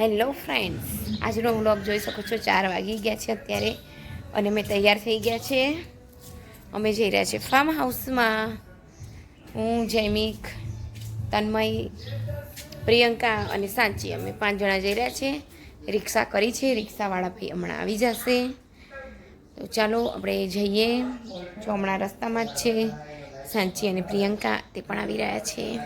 Hello friends, આજનો vlog જોઈ શકો છો ચાર વાગી ગયા છે અત્યારે અને મેં તૈયાર થઈ ગયા છે. અમે જઈ રહ્યા છીએ ફાર્મ હાઉસમાં હું જૈમિક તન્મય, પ્રિયંકા અને સાંચી. અમે પાંચ જણા જઈ રહ્યા છીએ. રિક્ષા કરી છે. રિક્ષાવાળા ભાઈ હમણાં આવી જશે. તો ચાલો, આપણે જઈએ. જો હમણાં રસ્તામાં જ છે, સાંચી અને પ્રિયંકા તે પણ આવી રહ્યા છે.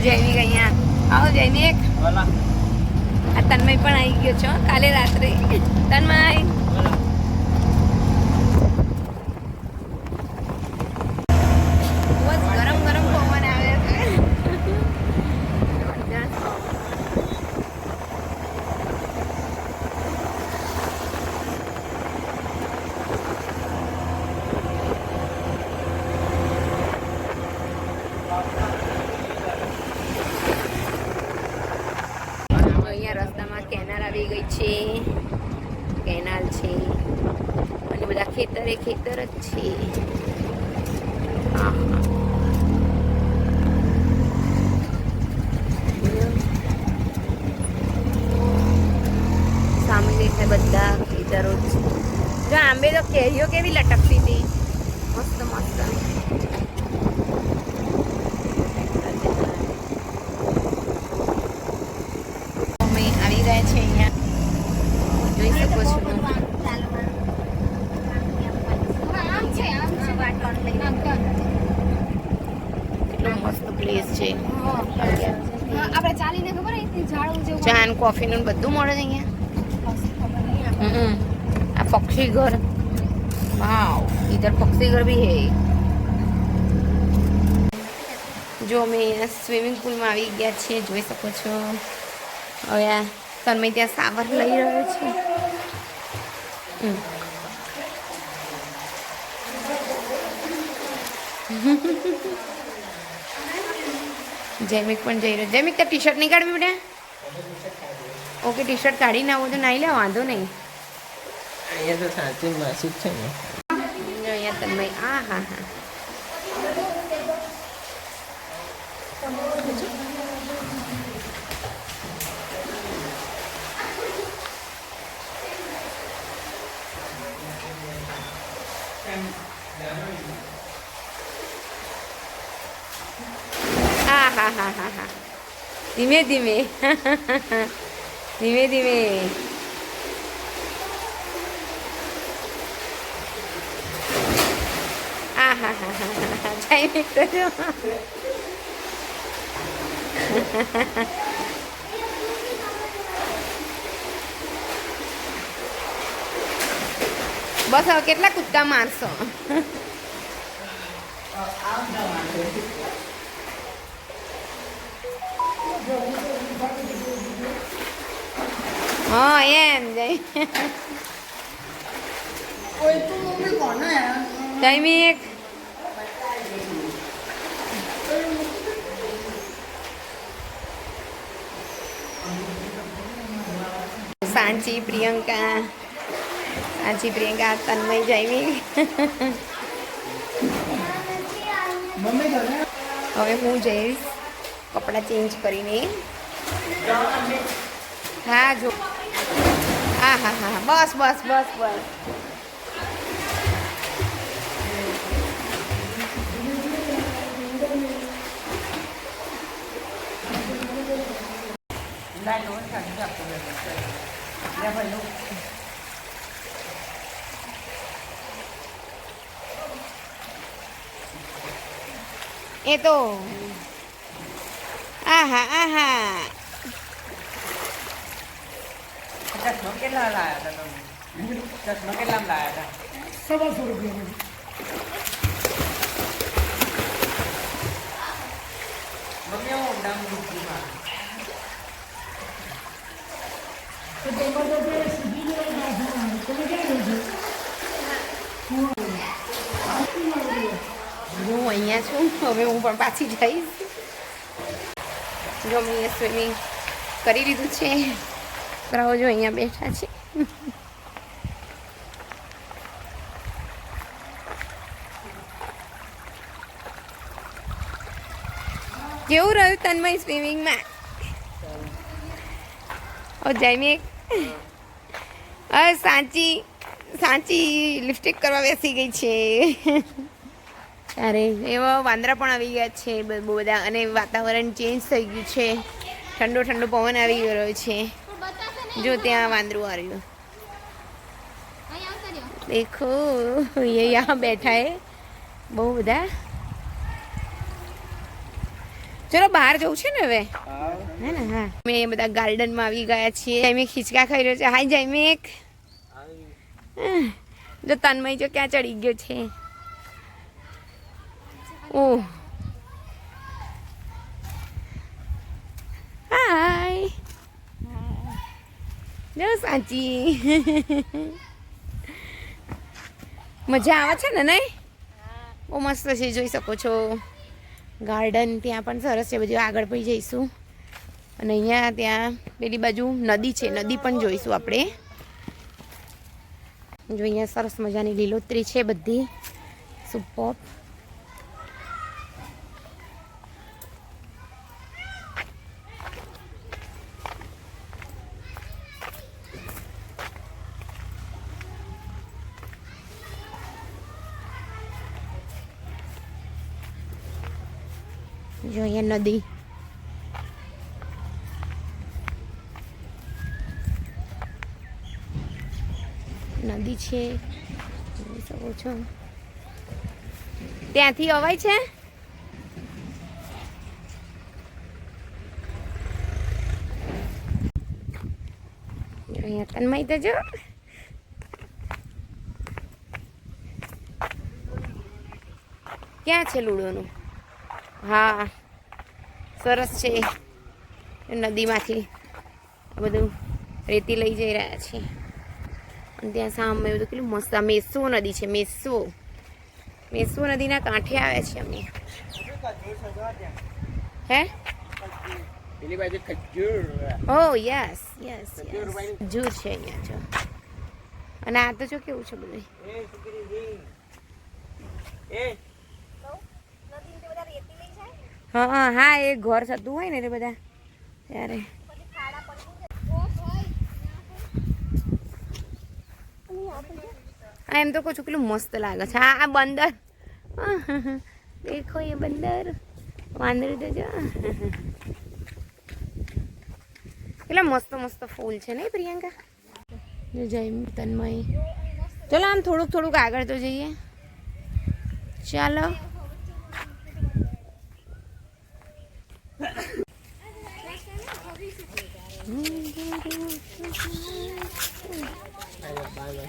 જૈનિક અહીંયા આવો જૈનિક તન્મય પણ આવી ગયો છો કાલે રાત્રે તન્મય બહુ જ ગરમ ગરમ પવન આવે છે અહીંયા રસ્તામાં કેનાલ આવી ગઈ છે કેનાલ છે અને બધા ખેતરે ખેતર જ છે આહા. સામે દેખાય બધા ખેતરો છે જો આંબે તો કેરીઓ કેવી લટકતી હતી મસ્ત મસ્ત અમે આવી રહ્યા છે અહીંયા જોઈ શકો છો કેટલો મસ્ત પ્લેસ છે આપણે ચાલીને ખબર અહીંથી ઝાડવું જેવું કોફી નું બધું મળે છે અહીંયા. આ પક્ષી ઘર. વાવ ઇધર પક્ષી ઘર ભી હે. જો અમે સ્વિમિંગ પુલમાં આવી ગયા છીએ, જોઈ શકો છો. હવે આ તન્મય ત્યાં સાવર લઈ રહ્યો છે. જૈમિક પણ જઈ રહ્યો. જૈમિક ત્યાં ટી શર્ટ નીકાળવી બેટા ઓકે ટી શર્ટ કાઢીને આવો તો નાઈ લે વાંધો નહીં. અહીંયા તો સાચી માસી જ છે ને. અહીંયા તમે આ હા હા. હા હા હા હા. ધીમે ધીમે. ધીમે ધીમે આ હા હા હા હા હા જૈનિક તો જો બસ હવે કેટલા કૂદકા મારશો હા એમ જય એક. સાંચી પ્રિયંકા. સાંચી પ્રિયંકા તન્મય જૈમી હવે હું જઈશ કપડાં ચેન્જ કરીને. હા જો. હા હા હા બસ બસ બસ બસ એ તો આહા આહા હું હું અહીંયા છું. હવે હું પણ પાછી જઈશ. જો મેં સ્વિમિંગ કરી લીધું છે. છોકરાઓ જો અહીંયા બેઠા છે. કેવું રહ્યું તન્મય સ્વિમિંગમાં? ઓ અ, સાચી સાચી લિપસ્ટિક કરવા બેસી ગઈ છે. અરે, એવા વાંદરા પણ આવી ગયા છે બહુ બધા, અને વાતાવરણ ચેન્જ થઈ ગયું છે. ઠંડો ઠંડો પવન આવી ગયો છે. જો ત્યાં વાંદરું આવ્યું અહીં આવતા રહ્યો દેખો ये यहाँ बैठा है બહુ બધા ચલો બહાર જવું છે ને હવે હે ને હા મેં એ બધા ગાર્ડનમાં આવી ગયા છીએ જૈમિક ખીચકા ખાઈ રહ્યો છે હાય જૈમિક આહ, જો તન્મય જો ક્યાં ચડી ગયો છે ઓહ જો મજા આવે છે ને, નહીં? બહુ મસ્ત છે, જોઈ શકો છો. ગાર્ડન ત્યાં પણ સરસ છે, બધું આગળ પછી જઈશું. અને અહીંયા ત્યાં પેલી બાજુ નદી છે, નદી પણ જોઈશું આપણે. જો અહીંયા સરસ મજાની લીલોતરી છે બધી. સુપર નદી નદી છે. જોઈ છો. ત્યાંથી અવાય છે? અહીંયા તન્મય તો જો. ક્યાં છે લૂડોનું? હા. સરસ છે. નદીમાંથી આ બધું રેતી લઈ જઈ રહ્યા છે. અને ત્યાં સામે બધું કેટલું મસ્ત મેસો નદી છે મેસો. મેસો નદીના કાંઠે આવ્યા છે અમે. હે? ઓ યસ યસ જૂર છે અહીંયા જો. અને આ તો જો કેવું છે બધું હા હા એ ઘર થતું હોય ને તે બધા ત્યારે. હા, એમ તો કહું છું, કેટલું મસ્ત લાગે છે. આ બંદર. દેખો એ બંદર. વાંદરી તો જો. કેટલા મસ્ત મસ્ત ફૂલ છે નહીં પ્રિયંકા? જય તન્મય. ચલો, આમ થોડુંક થોડુંક આગળ તો જઈએ. ચાલો.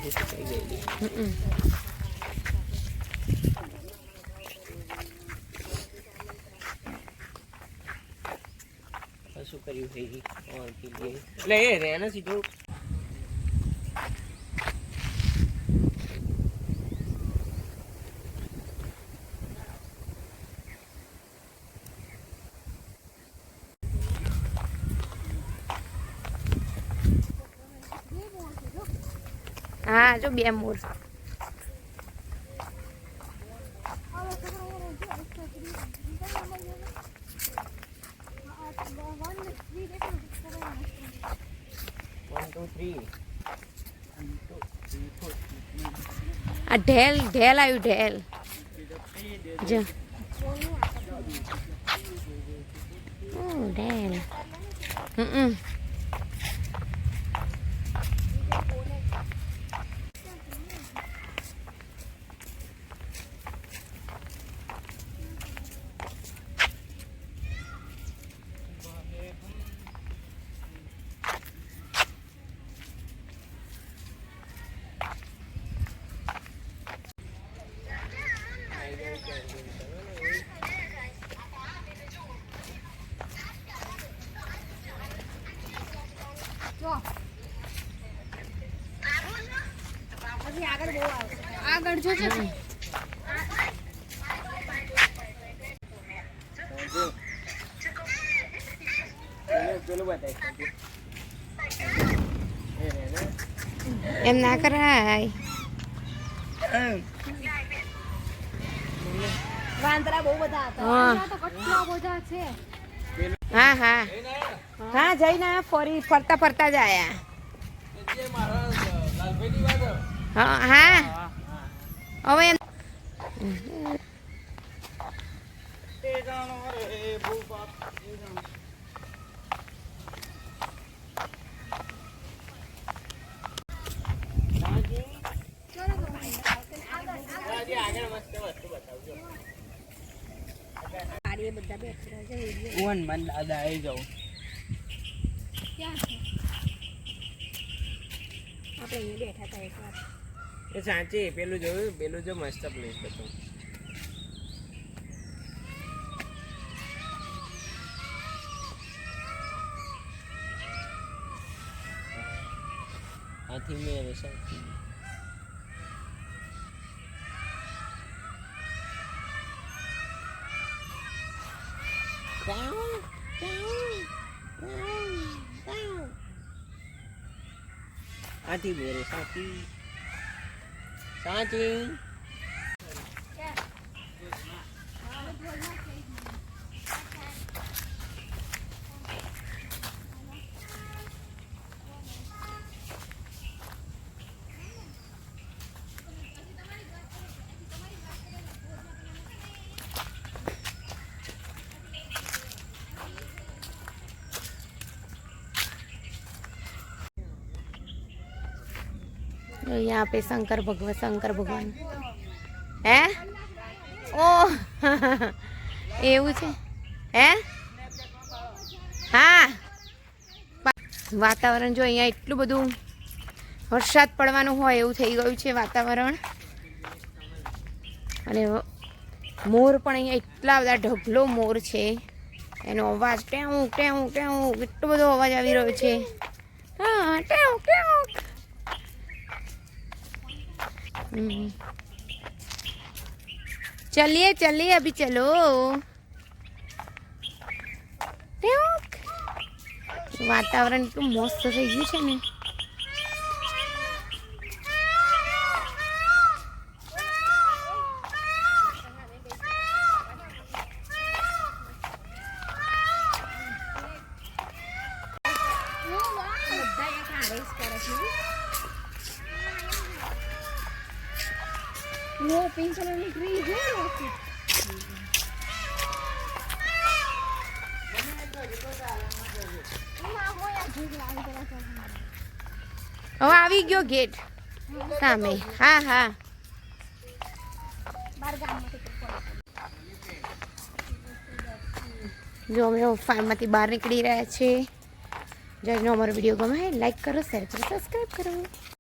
હમ. શું કર્યું છે ઈ? ઓર પીલી. એટલે એ રે ને સીધું હા જો બે મોર વન ટુ થ્રી આ ઢેલ ઢેલ આવ્યું ઢેલ જો ઓ ઢેલ હમ ને એમ ના કરાય. વાંદરા બહુ બધા હતા. હા. તો કેટલા બધા છે. હા હા. હા જઈને ફરી ફરતા ફરતા જ આયા. હા હા. હવે એમ ઓન મન દાદા આવી જાઉં. ક્યાં આપણે અહીંયા બેઠા હતા એકવાર એ સાચી પેલું જોયું પેલું જો મસ્ત પ્લેસ હતું આથી મેરે સાથી આથી મેરે સાથી સાચી तो અહીંયા આપે શંકર ભગવાન શંકર ભગવાન. હે? ઓહ એવું છે? હે? હા. વાતાવરણ જો અહીંયા એટલું બધું વરસાદ પડવાનું હોય એવું થઈ ગયું છે વાતાવરણ. અને મોર પણ અહીંયા એટલા બધા ઢગલો મોર છે. એનો અવાજ ટેવું ટેવું ટેવું એટલો બધો અવાજ આવી રહ્યો છે. હા ટેવું ટેવું चलिए चलिए अभी चलो ટેવક. વાતાવરણ એટલું મસ્ત થઈ ગયું છે ને હવે આવી ગયો ગેટ સામે હા હા. જો, અમે ફાર્મમાંથી બહાર નીકળી રહ્યા છીએ. જો અમારો વીડિયો ગમે લાઈક કરો શેર કરો સબસ્ક્રાઈબ કરો.